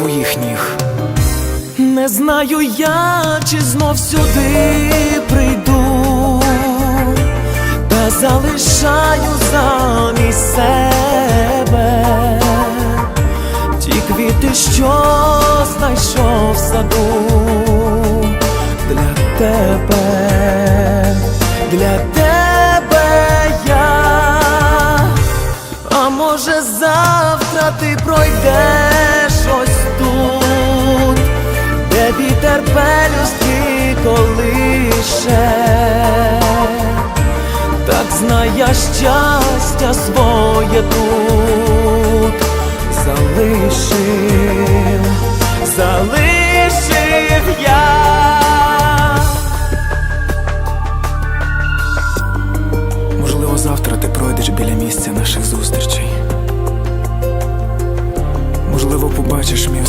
твоїх ніг. Не знаю я, чи знов сюди прийду, та залишаю замість себе ті квіти, що знайшов в саду. Для тебе, для тебе я, а може завтра ти пройдеш колише, так знає щастя своє тут, залишив, залишив я. Можливо, завтра ти пройдеш біля місця наших зустрічей. Можливо, побачиш мій